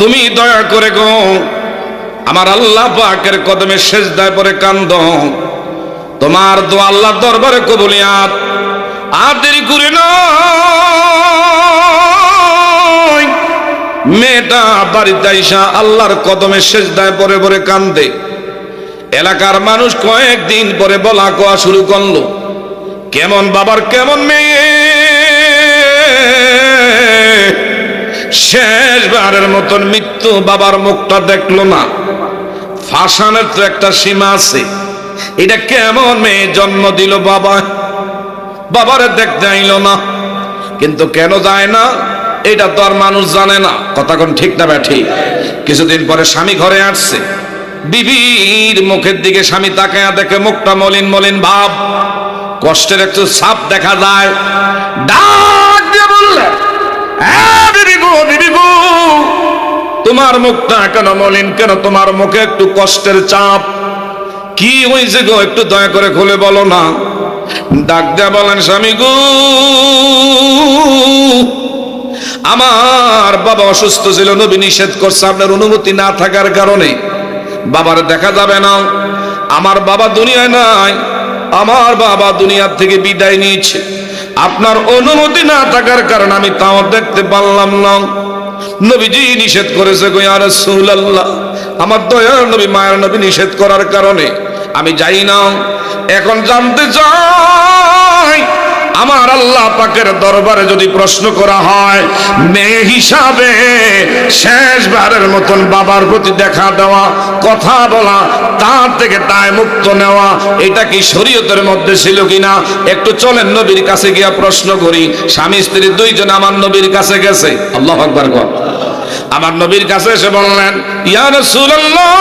তুমি দয়া করে গো, আমার আল্লাহ পাকের কদমে শেষ দায় পরে কান্দ। তোমার দো আল্লাহ দরবারে কবুলিয়াত। আর দেরি করে মেয়েটা বাড়িতে আইসা আল্লাহর কদমে শেষ দায় পরে পরে কান্দে। এলাকার মানুষ কয়েকদিন পরে বলা কোয়া শুরু করল, কেমন বাবার কেমন মেয়ে? মতন মৃত্যু বাবার মুখটা দেখল না। ফাঁসানের তো একটা সীমা আছে। এটা কেমন মেয়ে জন্ম দিল বাবা? বাবারে দেখতে আইল না। কিন্তু কেন যায় না? এটা তো আর মানুষ জানে না। কথা কোন ঠিক না ব্যাঠি? কিছুদিন পরে স্বামী ঘরে আসছে। বিবির মুখের দিকে স্বামী তাকায়া দেখে মুখটা মলিন মলিন ভাব। কষ্টের একটু ছাপ দেখা যায়। ডাক দিয়ে বললে "হ্যাঁ, বিবি গো বিবি গো তোমার মুখটা কেন মলিন? কেন তোমার মুখে একটু কষ্টের চাপ? কি হয়েছে গো, একটু দয়া করে খুলে বলো না। ডাক দেয়া বলেন, স্বামী গো, আমার বাবা অসুস্থ ছিল, নবী নিষেধ করছে আপনার অনুমতি না থাকার কারণে। বাবার দেখা যাবে না। আমার বাবা দুনিয়ায় নাই। আমার বাবা দুনিয়ার থেকে বিদায় নিয়েছে। আপনার অনুমতি না থাকার কারণে আমি তাও দেখতে পারলাম না। নবীজি নিষেধ করেছে গো আর রাসূলুল্লাহ। আমার দয়ার নবী, মায়ের নবী নিষেধ করার কারণে আমি যাই না। এখন জানতে চাই আমার আল্লাহ পাকের দরবারে যদি প্রশ্ন করা হয়, মেয়ে হিসাবে শেষবারের মতন বাবার প্রতি দেখা দেওয়া, কথা বলা, তার থেকে দায় মুক্ত নেওয়া, এটা কি শরীয়তের মধ্যে ছিল কিনা? একটু চলেন নবীর কাছে গিয়া প্রশ্ন করি। স্বামী, স্ত্রী দুইজন আমার নবীর কাছে গেছে। আল্লাহ আকবার কর আমার নবীর কাছে এসে বললেন, ইয়া রাসূলুল্লাহ,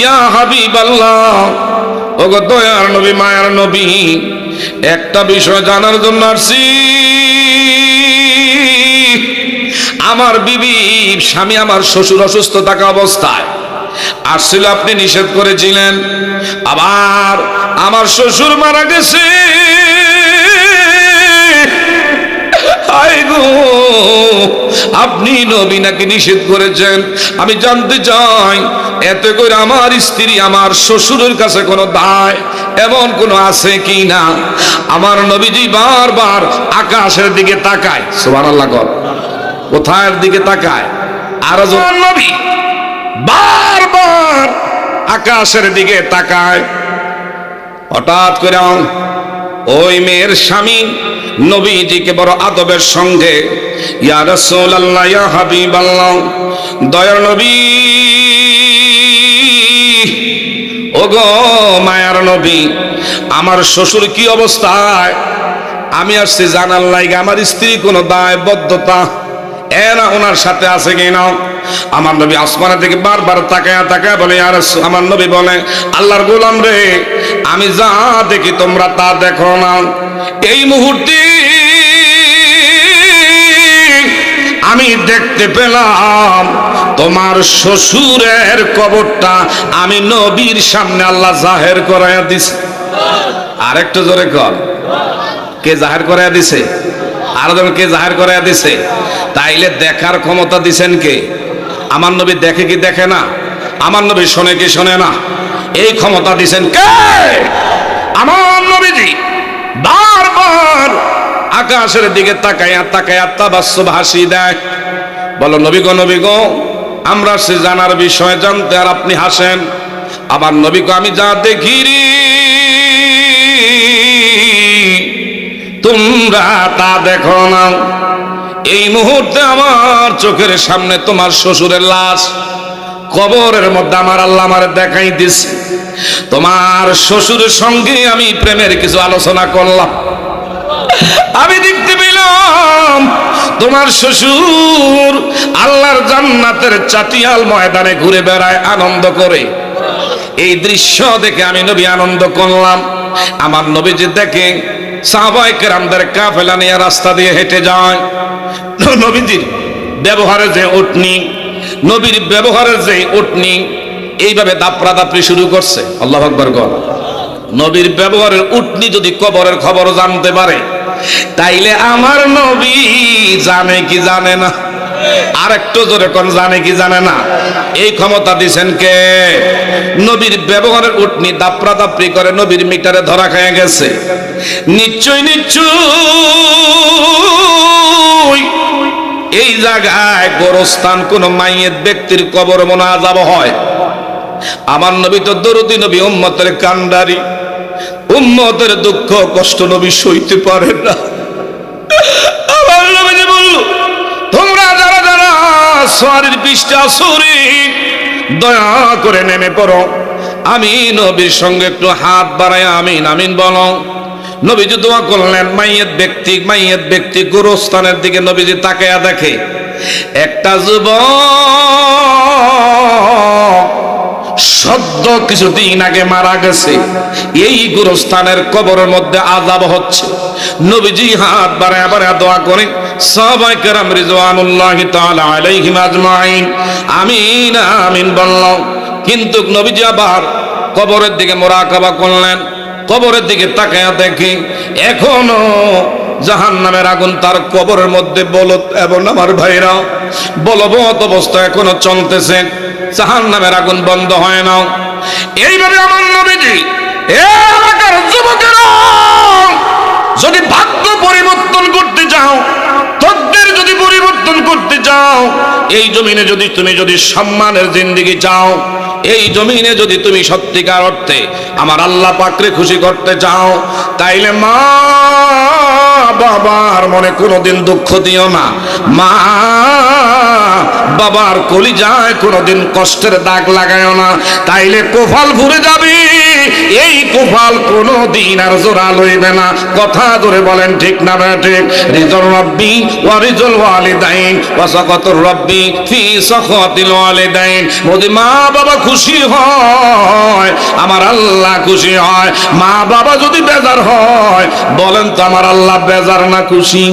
ইয়া হাবিবাল্লাহ, ওগো দয়ার নবী, মায়ার নবী একটা বিষয় জানার জন্য আসছি। আমার বিবি, স্বামী আমার শ্বশুর অসুস্থ থাকা অবস্থায়। আসছিল আপনি নিষেধ করেছিলেন। আবার আমার শ্বশুর মারা গেছে। আপনি নবী নাকি নিষেধ করেছেন? আমি জানতে চাই এতে করে আমার স্ত্রী, আমার শ্বশুরের কাছে কোনো দায় এমন কোনো আছে কি না? আমার নবীজি বারবার আকাশের দিকে তাকায়। সুবহানাল্লাহ কর। কোথায় দিকে তাকায়? আর নবী বারবার আকাশের দিকে তাকায়। হঠাৎ করে ওই মেয়ের স্বামী নবীজিকে বড় আদবের সঙ্গে, ইয়া রাসূলুল্লাহ, ইয়া হাবিবাল্লাহ, দয়ার নবী ওগো মায়ার নবী, আমার শ্বশুর কি অবস্থায়? আমি আসছি জানার লাইগে, আমার স্ত্রী কোনো দায়বদ্ধতা এরা ওনার সাথে আছে কি না? আমার নবী আসমানে থেকে বারবার তাকায়া তাকায়া বলে আর আমার নবী বলে, আল্লাহর গোলাম রে, আমি যা দেখি তোমরা তা দেখো না। এই মুহূর্তে আমি দেখতে পেলাম তোমার শ্বশুরের কবরটা আমি নবীর সামনে আল্লাহ জাহের করাইয়া দিছে। আরেকটু জোরে কর। কে জাহের করাইয়া দিছে? আর কে জাহের করাইয়া দিছে? তাইলে দেখার ক্ষমতা দিছেন কে? আমার নবী দেখে কি দেখে না? আমার নবী শোনে কি শোনে না? এই ক্ষমতা দিছেন কে? আমার নবীজি। বারবার আকাশের দিকে তাকায়া তাকায়া তাবাস্সুম হাসি দেয়। বলো, নবী গো নবী গো আমরা সে জানার বিষয় জানতে আর আপনি হাসেন। আমার নবীকে আমি যা দেখি তোমরা তা দেখো না। এই মুহূর্তে আমার চোখের সামনে তোমার শ্বশুরের লাশ। কবরের মধ্যে আমার আল্লাহ আমার দেখাই দিছে। তোমার শ্বশুরের সঙ্গে আমি প্রেমের কিছু আলোচনা করলাম। আমি দেখতে তোমার শ্বশুর আল্লাহর জান্নাতের চাটিয়াল ময়দানে ঘুরে বেড়ায় আনন্দ করে। এই দৃশ্য দেখে আমি নবী আনন্দ করলাম। আমার নবী যে দেখে সাহবাই কেরামদের কাফেলা নিয়ে রাস্তা দিয়ে হেঁটে যায়। নবীজির ব্যবহারে যে উটনি, নবীর ব্যবহারের যে উটনি, এইভাবে দাপড়া দাপড়ি শুরু করছে। আল্লাহ আকবর কর নবীর ব্যবহারের উটনি যদি কবরের খবর জানতে পারে তাইলে আমার নবী জানে কি জানে না? আর একটু জোরে কোন জানে কি জানে না? এই ক্ষমতা দিছেন কে? নবীর ব্যবহারের উটনি দাপড়া দাপড়ি করে নবীর মিটারে ধরা খেয়ে গেছে। নিশ্চয় নিশ্চয়। এই জায়গায় গোরস্থান কোন মাইয়ের ব্যক্তির কবর মনে আজাব হয়। আমার নবী তো দরদি নবী, উম্মতের কান্ডারি। উম্মতের দুঃখ, কষ্ট নবী সইতে পারে না। আমার নবীজি বলল, তোমরা যারা যারা সোয়ারির পৃষ্ঠা, সরি, দয়া করে নেমে পড়ো। আমি নবীর সঙ্গে একটু হাত বাড়াই, আমিন আমিন বলো। নবীজি দোয়া করলেন, মাইয়ের ব্যক্তি মাইয়ের ব্যক্তি গুরুস্থানের দিকে নবীজি তাকায়া দেখে, একটা যুবক সদ্য কিছুদিন আগে মারা গেছে। এই গুরুস্থানের কবরের মধ্যে আজাব হচ্ছে। নবীজি হাত বাড়ায় বাড়ায় দোয়া করে সবাই কেরাম রিজওয়ানুল্লাহি তাআলা আলাইহিম আজমাইন। আমিন আমিন বললাম। কিন্তু নবীজি আবার কবরের দিকে মোরাকাবা করলেন। কবরের দিকে তাকায়া দেখি এখনও জাহান নামের আগুন তার কবরের মধ্যে বলত এবং আমার ভাইরা বলবৎ অবস্থা এখনও চলতেছে। জাহান নামের আগুন বন্ধ হয় না। এইভাবে আমার নবীজি এলাকার যুবকেরা, যদি ভাগ্য পরিবর্তন করতে চাও তদ্দের যদি পরিবর্তন করতে চাও, এই জমিনে যদি তুমি যদি সম্মানের জিন্দিগি চাও, এই জমিনে যদি তুমি সত্যিকার অর্থে আমার আল্লাহ পাকরে খুশি করতে চাও, তাইলে মা বাবার মনে কোনোদিন দুঃখ দিও না। মা বাবার কলিজায় কোনোদিন কষ্টের দাগ লাগায় না। তাইলে কোফাল ভুলে যাবি। এই কোফাল কোনো দিন আর জোড়া লইবে না। কথা ধরে বলেন, ঠিক না ঠিক? রিজল রব্বি ওয়া রিজল ওয়ালিদাইন ওয়া সাকাতুর রব্বি ফি সাখাতিল ওয়ালিদাইন। যদি মা বাবা খুশি হয়, আমার আল্লাহ খুশি হয়। মা বাবা যদি বেজার হয়, বলেন তো আমার আল্লাহ বেজার না খুশি?